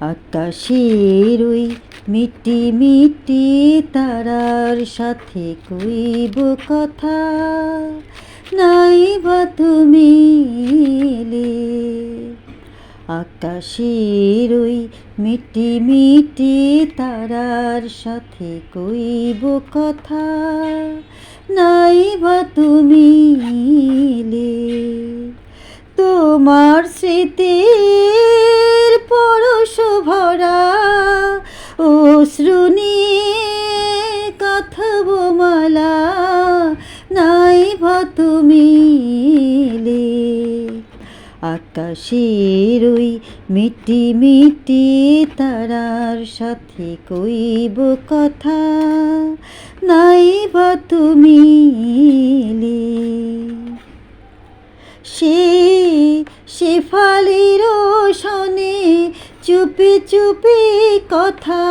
আকাশের ওই মিটি মিটি তারার সাথে কইব কথা। নাই বা তুমি এলে আকাশের ওই মিটি মিটি তারার সাথে কইব কথা। নাই বা তুমি মালা, নাই এলে আকাশের ওই মিটি মিটি তারার সাথে কইব কথা, নাই বা তুমি সে শেফালির শনে চুপি চুপি কথা,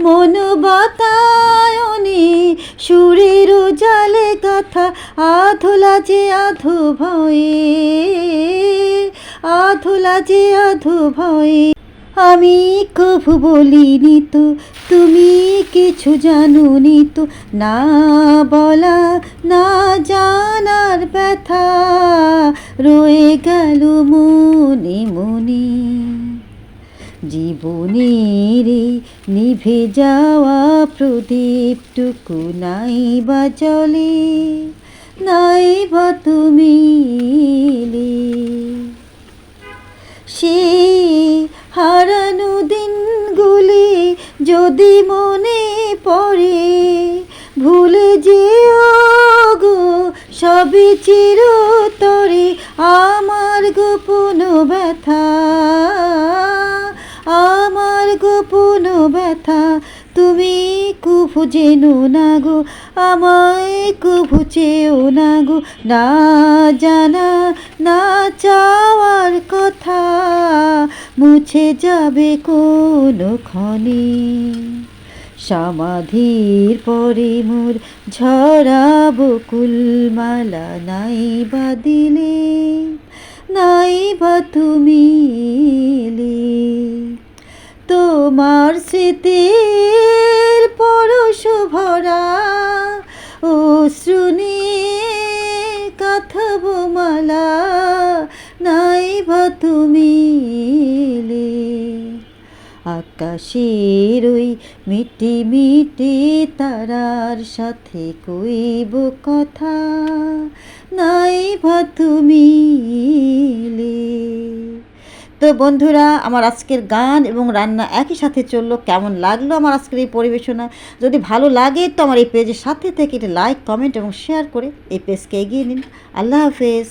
মন বাতায়নে সুরের জালে কথা, আধুলা যে আধু ভয়ে, আধুলা যে আধু ভয়ে। আমি কভু বলিনি তো, তুমি কিছু জানুনি তো, না বলা, না জানার ব্যথা, রয়ে গেল মনে মনে। জীবনের নিভে যাওয়া প্রদীপটুকু নাই বা জলে, নাই বা তুমি সে হারানো দিনগুলি যদি মনে পড়ে, ভুলে যেও গো, সবই চিরতরে। আমার গোপন ব্যথা গোপন ব্যথা, তুমি কুফু জেনো না গো, আমায় কুফু চেও না গো, না জানা, না চাওয়ার কথা, মুছে যাবে কোনো ক্ষণে সমাধির পরে মোর ঝরাবো কুলমালা নাই বা দিলে নাই বা তুমি তোমার স্মৃতির পরশ ভরা অশ্রু নিয়ে কাথব মালা, নাই বা তুমি আকাশের ওই মিটি মিটি তারার সাথে কইব কথা, নাই বা তুমি তো বন্ধুরা, আমার আজকের গান এবং রান্না একই সাথে চলল। কেমন লাগল আমার আজকের এই পরিবেশনা? যদি ভালো লাগে তো আমার এই পেজের সাথে থেকে এটা লাইক কমেন্ট এবং শেয়ার করে এই পেজকে এগিয়ে নিন। আল্লাহ হাফেজ।